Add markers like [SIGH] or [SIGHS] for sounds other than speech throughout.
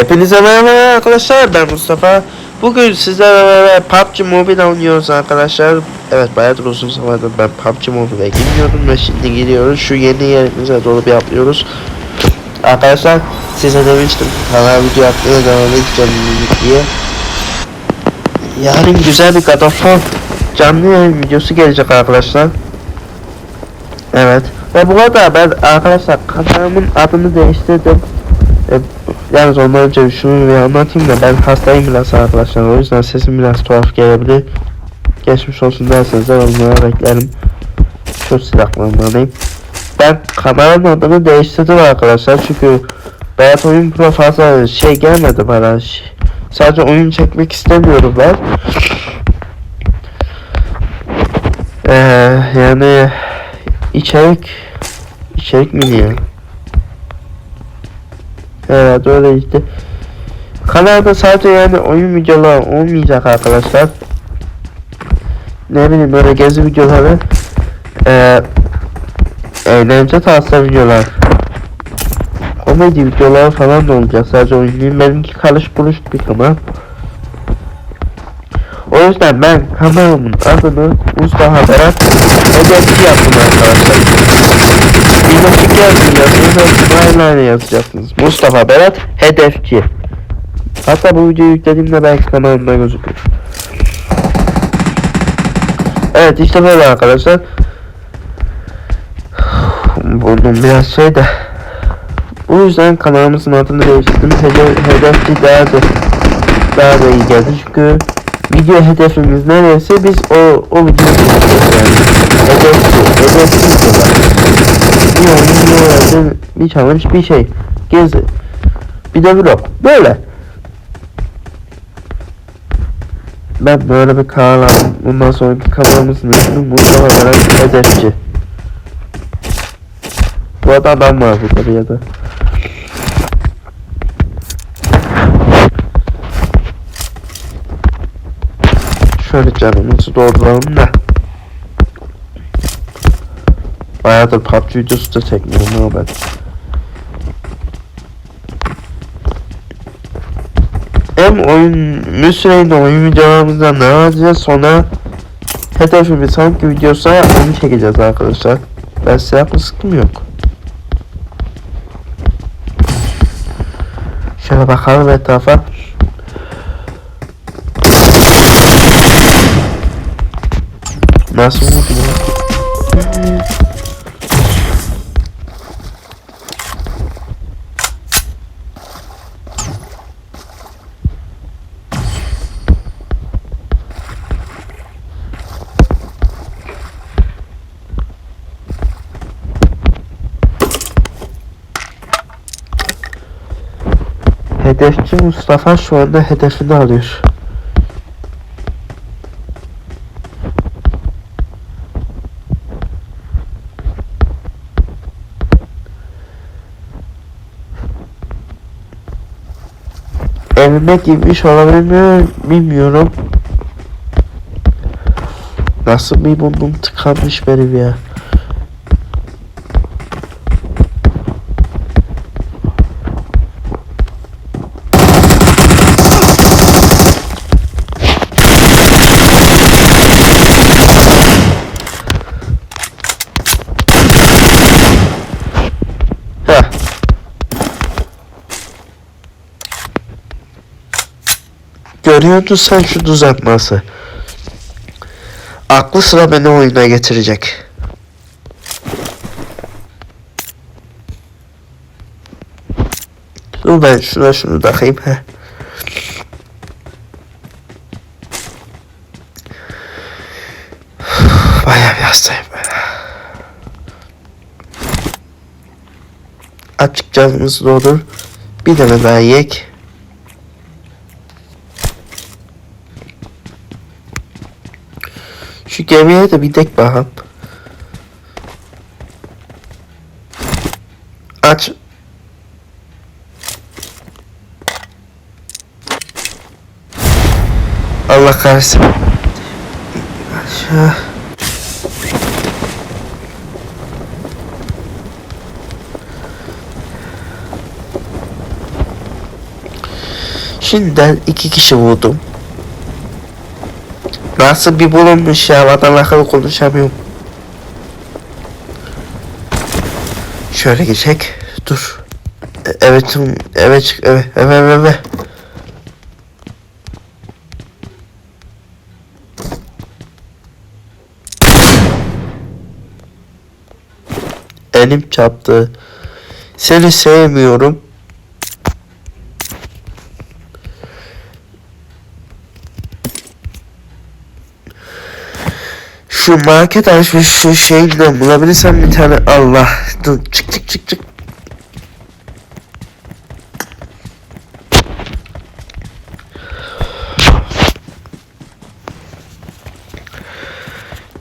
Hepinize merhaba arkadaşlar ben Mustafa. Bugün sizlerle beraber PUBG Mobile oynuyoruz arkadaşlar. Evet bayağıdır uzun zamandır ben PUBG Mobile'e girmiyordum ve şimdi giriyoruz. Şu yeni yerimize doğru bir atlıyoruz. Arkadaşlar size demiştim kanal video atmaya devam edeceğim diye. Yarın güzel bir God of War canlı yayın videosu gelecek arkadaşlar. Evet. Ve bu arada ben arkadaşlar kanalımın adını değiştirdim. Yalnız ondan önce şunu bir anlatayım da ben hastayım biraz arkadaşlar o yüzden sesim biraz tuhaf gelebilir. Geçmiş olsun derseniz de onlara beklerim. Şu silahlarımı alayım. Ben kameranın adını değiştirdim arkadaşlar çünkü Bayat Oyun Pro fazla şey gelmedi bana. Sadece oyun çekmek istemiyorum ben. Ee, yani içerik içerik mi diye. Evet öyle işte. Kanalda sadece yani oyun videoları olmayacak arkadaşlar. Ne bileyim böyle gezi videoları. Eee eğlence tarzı videolar. Komedi videoları falan da olacak sadece oyun değil. Benimki karış buruş bir kanal. O yüzden ben kanalımın adını Mustafa Berat Hedefçi yaptım arkadaşlar. Yazın yazıyorsanız Smile'la yazacaksınız. Mustafa Berat Hedefçi. Hatta bu videoyu yüklediğimde belki kanalımda gözükür. Evet işte böyle arkadaşlar. Burnum biraz şey de. Bu yüzden kanalımızın adını değiştirdim. Hedef, hedefçi daha da daha da iyi geldi çünkü video hedefimiz neresi biz o o videoyu çekeceğiz yani. Hedefçi, hedefçi videolar. Bir oyun, bir oyun, bir challenge, bir şey. Gezi. Bir de vlog. Böyle. Ben böyle bir kanal aldım. Bundan sonraki kanalımızın ismi Mustafa Berat Hedefçi. Bu arada adam var burada bir yerde. Şöyle canımızı dolduralım da. Bayağıdır PUBG videosu da çekmiyorum ben. Hem oyun müsreyle oyun videolarımızdan devam edeceğiz sonra hedefimiz hangi videosa onu çekeceğiz arkadaşlar. Ben silah sıkım yok. Şöyle bakalım etrafa. Nasıl oldu Hedefçi Mustafa şu anda hedefini alıyor. Evime girmiş olabilir mi bilmiyorum. Nasıl bir burnum tıkanmış benim ya. Heh. Görüyorsun sen şu düzeltmesi. Aklı sıra beni oyuna getirecek. Dur ben şuna şunu takayım. Heh. [SIGHS] Bayağı bir hastayım ben. Açık canımız doldur. Bir tane daha yek. Gemiye de bir tek bakalım. Aç. Allah kahretsin. Aşağı. Şimdiden iki kişi vurdum. Nasıl bir bulunmuş ya adam akıllı konuşamıyorum. Şöyle geçecek. Dur. Evet, evet, çık- evet, evet, evet, evet. Elim çarptı. Seni sevmiyorum. Şu market alışveriş şu şeyden bulabilirsem bir tane Allah. Dur çık çık çık çık.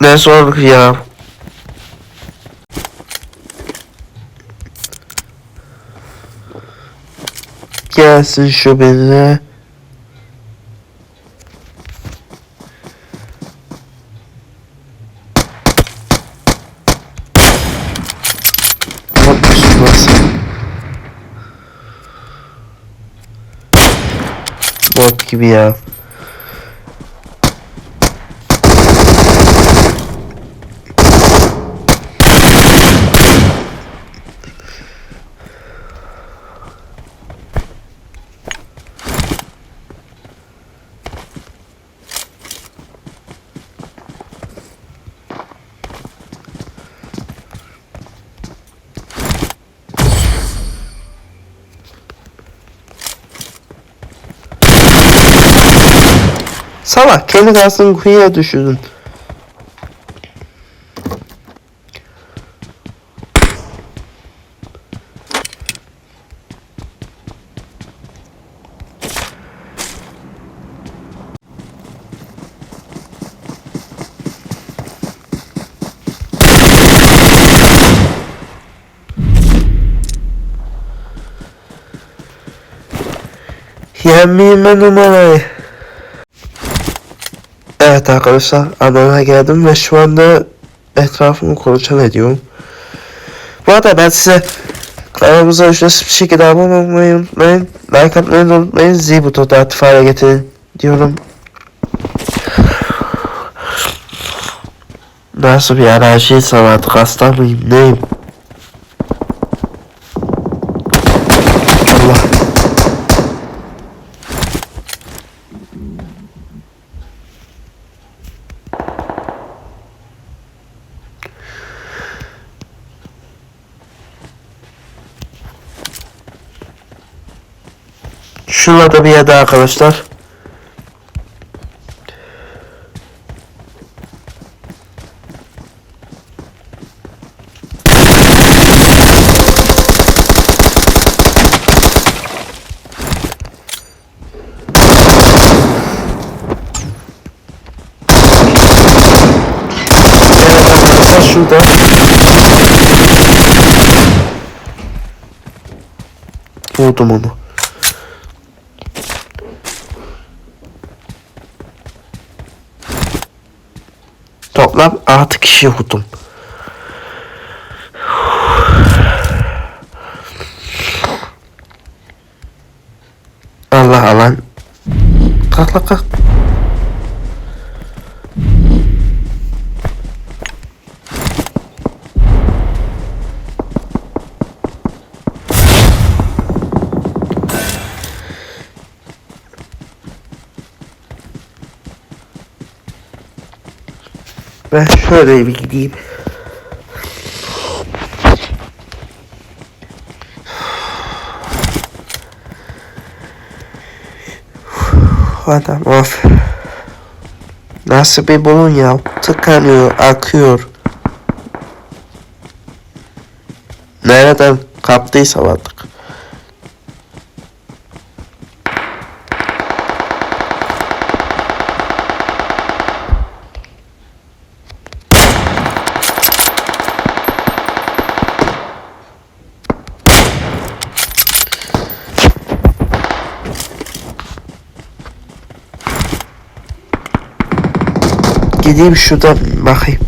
Ne zorluk ya. Gelsin şu benimle. Ne yapıyorsun lan sen? Bot gibi ya. Salak kendi kalsın kuyuya düşürdün. Ben numarayı. Evet arkadaşlar Adana'ya geldim ve şu anda etrafımı kontrol ediyorum. Bu arada ben size kanalımıza ücretsiz bir şekilde abone olmayı unutmayın. Like atmayı unutmayın. Zil butonu da aktif hale getirin diyorum. Nasıl bir alerjiysem artık hasta mıyım neyim? Allah. Şurada bir yerde arkadaşlar. Şurada. Vurdum onu. Toplam 6 kişi vurdum. Allah alan. Kalk kalk kalk. Ben şöyle bir gideyim. Adam of. Nasıl bir bulun ya? Tıkanıyor, akıyor. Nereden kaptıysa artık. Gideyim şuradan bakayım.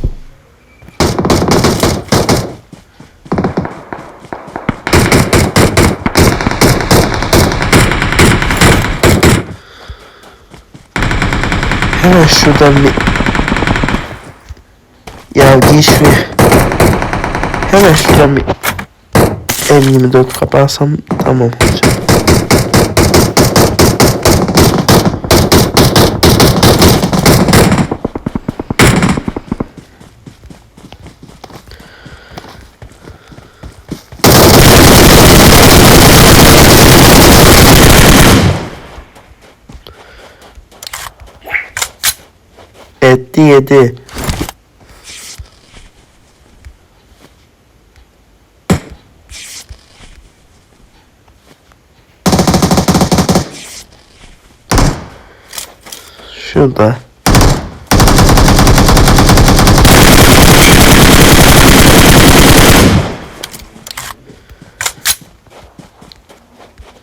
Hemen şuradan bir Ya geç bir Hemen şuradan bir 54 kapatsam tamam yedi. Şurada.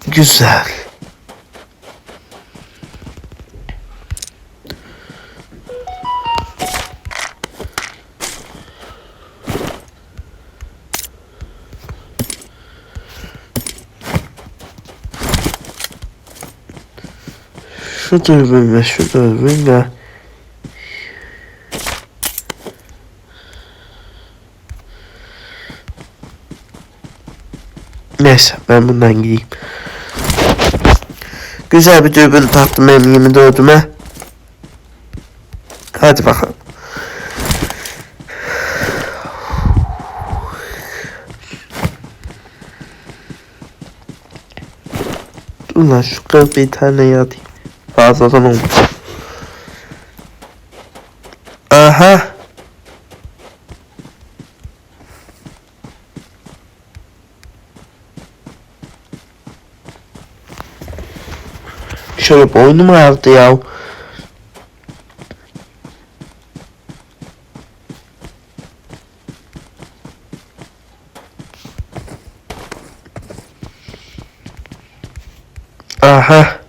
Güzel. Şu dürbün ve şu dürbün de Neyse ben bundan gideyim. Güzel bir dürbün taktım benim 24'üme. Hadi bakalım. Dur lan şu kız bir tane yatayım. Tá, só, só não. Aham. Deixa eu pôr no material. Aham.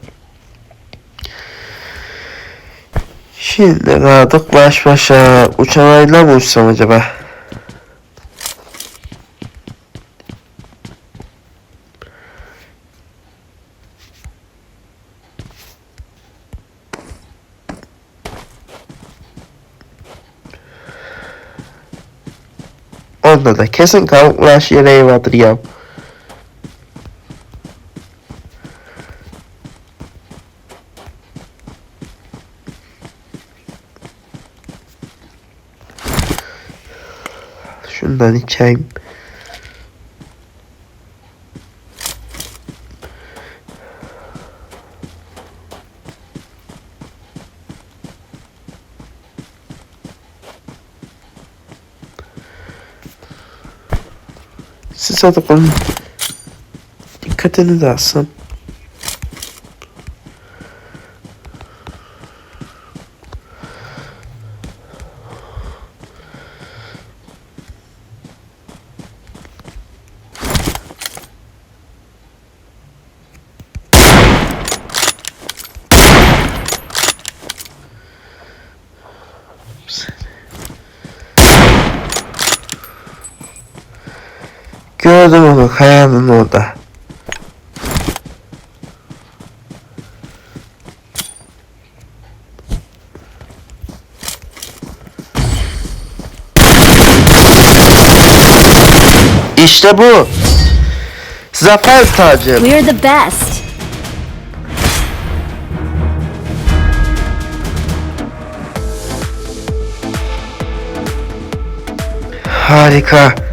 Şimdi kaldık baş başa. Uçan ayla mı uçsam acaba? Onda da kesin kalkmış yere vardır ya. Şundan içeyim. Siz hadi konun. Dikkatini dağılsın. Gördüm onu kayanın orada. İşte bu. Zafer tacı. We're the best. Harika.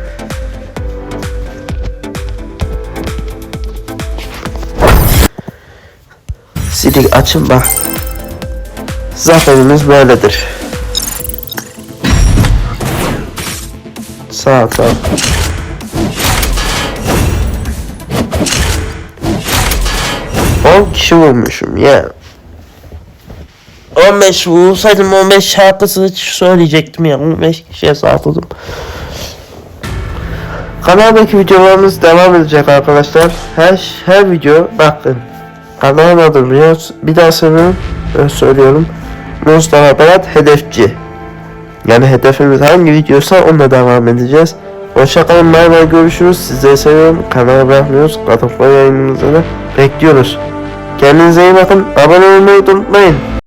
Silik açın bak. Zaferimiz böyledir. Sağ ol, sağ ol. On kişi vurmuşum ya. 15 vursaydım 15 şarkısını söyleyecektim ya. 15 kişiye sağladım. Kanaldaki videolarımız devam edecek arkadaşlar. Her her video bakın. Kanalın adı Rios. Bir daha söylüyorum. Ben söylüyorum. Mustafa Berat Hedefçi. Yani hedefimiz hangi videoysa onunla devam edeceğiz. Hoşçakalın. Bay bay görüşürüz. Sizleri seviyorum. Kanala bırakmıyoruz. Katılma yayınımızı bekliyoruz. Kendinize iyi bakın. Abone olmayı unutmayın.